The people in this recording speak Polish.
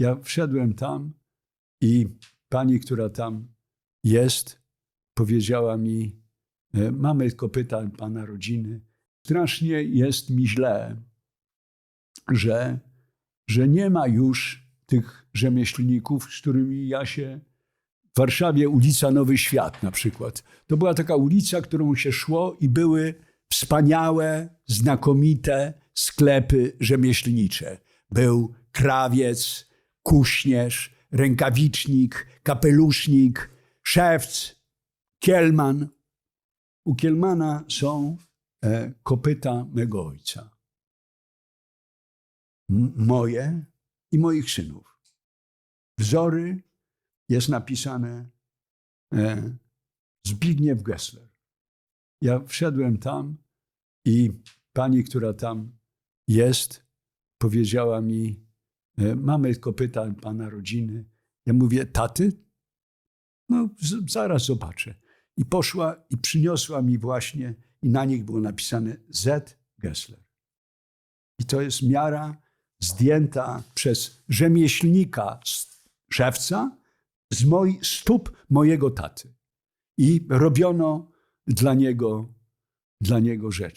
Ja wszedłem tam i pani, która tam jest, powiedziała mi: e, Mamy kopyta pana rodziny. Strasznie jest mi źle, że, że nie ma już tych rzemieślników, z którymi ja się. W Warszawie ulica Nowy Świat na przykład. To była taka ulica, którą się szło i były wspaniałe, znakomite sklepy rzemieślnicze. Był krawiec, kuśnierz, rękawicznik, kapelusznik, szewc, kielman. U kielmana są e, kopyta mego ojca. Moje i moich synów. Wzory jest napisane e, Zbigniew Gessler. Ja wszedłem tam i pani, która tam jest, powiedziała mi: e, Mamy kopyta pana rodziny. Ja mówię: Taty? No, zaraz zobaczę. I poszła i przyniosła mi właśnie, i na nich było napisane Z. Gessler. I to jest miara zdjęta przez rzemieślnika, szewca, z moi, stóp mojego taty. I robiono dla niego, dla niego rzeczy.